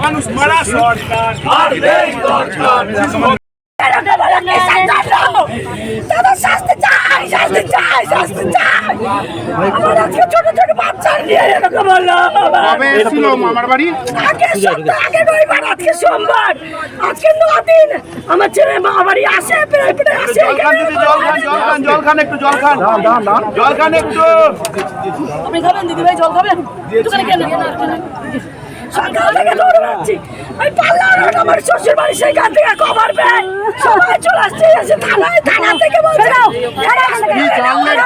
মানুষ মারা সরকার দাদা শাস্তি চাই শাস্তি চাই শাস্তি চাই আমার আজকে ছোট ছোট বাচ্চা নিয়ে এরকম হলো কবে এসেছিল মামার বাড়ি? আগে সপ্তাহ আগে রবিবার আজকে সোমবার। আজকে ন দিন আমার ছেলে মা বাড়ি আসে প্রায় প্রায় আসে দিদি জল খান জল খান জল খান একটু জল খান। জল খান একটু। আপনি খাবেন দিদি ভাই জল খাবেন? দোকানে কেন সকাল থেকে দৌড়ে বেড়াচ্ছি পাল্লা রোড আমার শ্বশুর বাড়ি সেখান থেকে খবর পেয়ে সবাই চলে আসছে এসে থানায় থানা থেকে বলছে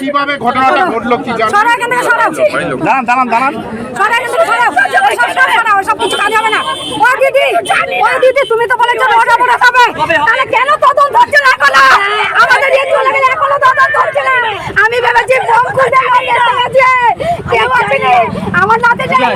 কীভাবে ঘটনাটা ঘটলো কি সরা থেকে সরাচ্ছি দাঁড়ান দাঁড়ান দাঁড়ান। সরা থেকে সরাও ওই সব কিছু কাজ হবে না। ও দিদি ও দিদি তুমি তো বলেছ ওটা বলে হবে? তাহলে কেন তদন্ত হচ্ছে না এখনও? আমাদের ইয়ে চলে গেলে এখনও তদন্ত হচ্ছে না। আমি ভেবেছি ফোন খুঁজে হয়ে গেছে কেউ আসেনি আমার নাতে যাই কি করব কিন্তু কেন তদন্ত হচ্ছে না এখনও? পান্ডুয়া থেকে চলে গেছে চুচুড়াতে পান্ডুয়া থেকে ওর বাবা পাগল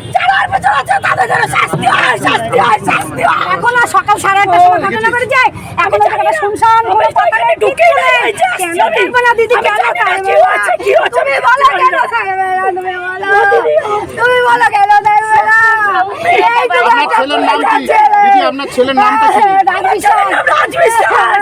যারা আর আছে তাদের যেন শাস্তি হয় শাস্তি হয় শাস্তি হয়। এখন আর সকাল সাড়ে আটটার সময় ঘটনা করে যায়। এখন জায়গাটা শুনশান হয়ে সকালে ঢুকে কেন দেখব না দিদি কেন থাকবে না কি হচ্ছে তুমি বলো কেন? থাকবে না তুমি বলো। তুমি বলো কেন থাকবে না? আপনার ছেলের নাম কি? আপনার ছেলের নামটা কি? রাজবিশ্বাস রাজবিশ্বাস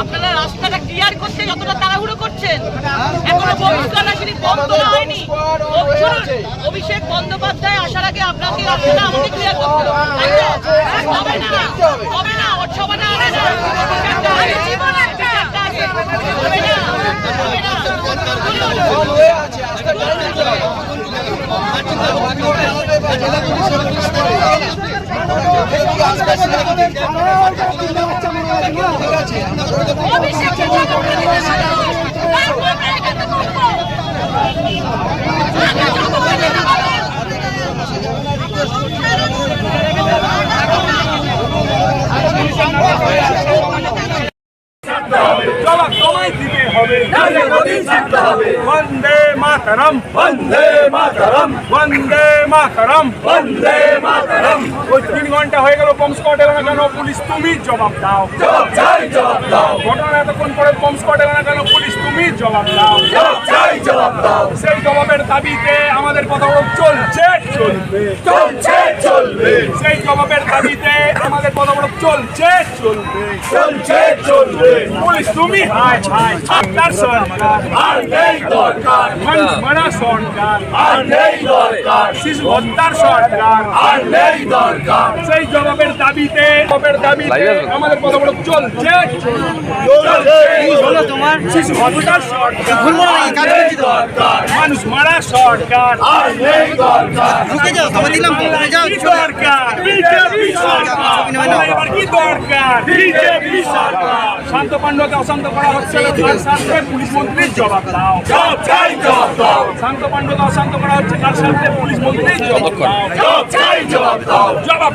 আপনারা রাস্তাটা ক্লিয়ার করতে যতটা তাড়াহুড়ো করছেন এখনও হয়নি অভিষেক বন্দ্যোপাধ্যায় আসার আগে আপনাকে রাস্তাটা আমাকে ক্লিয়ার করতে হবে না হবে হবে না। হবে না হবে না অভিষেককে জবাব দিতে হবে না। তারপর আমরা এখানে করব। আগে জবাব দিতে হবে। জবাব তোমায় দিতে হবে। বন্দে মাতরম। বন্দে মাতরম। বন্দে বন্দে মাতরম। ওই তিন ঘণ্টা হয়ে গেল পম্প স্কট এলো না কেন? পুলিশ তুমি জবাব দাও। জবাব চাই জবাব দাও। ঘটনা এতক্ষণ পরে এলো না কেন? পুলিশ তুমি জবাব দাও। জবাব চাই জবাব দাও। সেই জবাবের দাবিতে আমাদের কথা চলছে চলবে। চলছে। চলবে। সেই জবাবের দাবিতে আমাদের কথা চলছে চলবে। চলছে চলবে। পুলিশ তুমি? হায় হায় আপনার সরকার। আর নেই দরকার। মানুষ সরকার। আর নেই দরকার। শিশু হত্যার সরকার। আর নেই দরকার। সেই জবাবের দাবিতে জবাবের দাবিতে আমাদের কথা চলছে। চলছে। হলো তোমার। শিশু হত্যার সরকার। মানুষ মারা সরকার। আর নেই দরকার। ঢুকে যাও সবাই দিলাম। ঢুকে যাও। কি দরকার? বিজেপি সরকার। এবার কি দরকার? বিজেপি সরকার। শান্ত পাণ্ডকে অশান্ত করা হচ্ছে। তার সাথে পুলিশ মন্ত্রীর জবাব দাও। জবাব চাই জবাব দাও। শান্ত পাণ্ডবকে অশান্ত করা হচ্ছে। তার সাথে পুলিশ মন্ত্রীর জবাব দাও জবাব চাই জবাব দাও। জবাব